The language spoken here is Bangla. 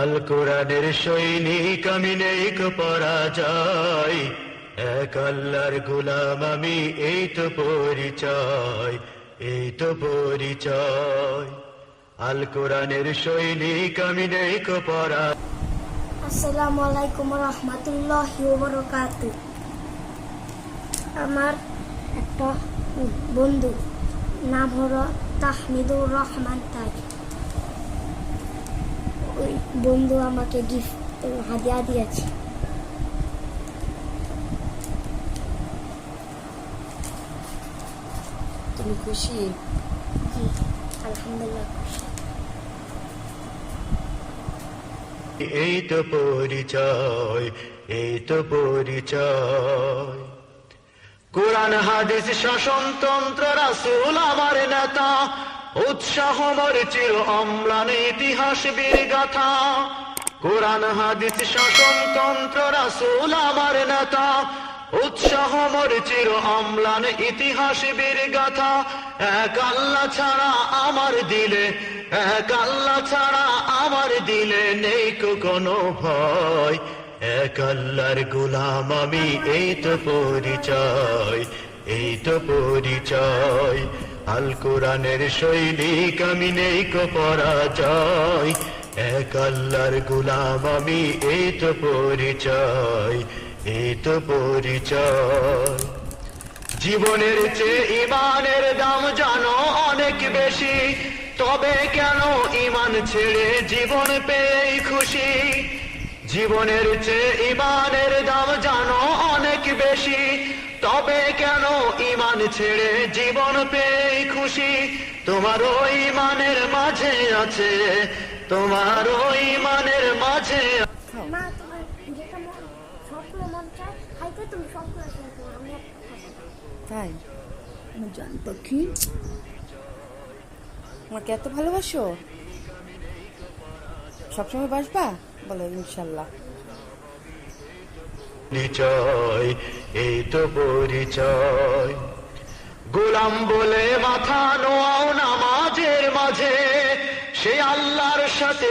আল কোরআনের সৈনিক আমি নেই পরাজয়। এক আল্লাহর গোলাম আমি, এই তো পরিচয়, এই তো পরিচয়। আল কোরআনের সৈনিক আমি নেই কো পরা আসসালামু আলাইকুম রহমতুল্লাহ বরকাত আমার একটা বন্ধু, নাম হলো তাহমিদুর রহমান তাজ ওই বন্ধু আমাকে গিফট হাদিয়া দিয়েছে। তুমি খুশি? জি আলহামদুলিল্লাহ খুশি। এই তো পরিচয় এই তো পরিচয়। কোরআন, হাদিস শাসনতন্ত্র রাসূল আমার নেতা। উৎসাহ মর চির অম্লান ইতিহাস বীর গাথা কোরআন, হাদিস শাসনতন্ত্র রাসূল আমার নেতা। উৎসাহ মর চির অম্লান ইতিহাস বীর গাথা এক আল্লাহ ছাড়া আমার দিলে, এক আল্লাহ ছাড়া আমার দিলে নেই কোনো ভয়। এক আল্লাহর গোলাম আমি, এই তো পরিচয়, এই তো পরিচয়। আল কোরআনের সৈনিক, আমি নেই কো পরাজয়। এক আল্লাহর গোলাম আমি, এই তো পরিচয়, এই তো পরিচয়। জীবনের চেয়ে ইমানের দাম জানো অনেক বেশি, তবে কেন ইমান ছেড়ে জীবন পেয়ে খুশি? জীবনের চেয়ে ইমানের দাম জানো অনেক বেশি। তবে কেন ইমান ছেড়ে জীবন পেয়ে খুশি? তোমার ওই ইমানের মাঝে আছে তোমার ওই ইমানের মাঝে মা তোমার যেটা স্বপ্ন মন চায় খাইতে তুমি স্বপ্ন আমি তাই? আমার জান পাখি আমাকে এত ভালোবাসো? সবসময় বাসবা? বলো ইনশাল্লাহ। পরিচয় এই তো পরিচয়। গোলাম বলে মাথা নোয়াও নামাজের মাঝে, সে আল্লাহর সাথে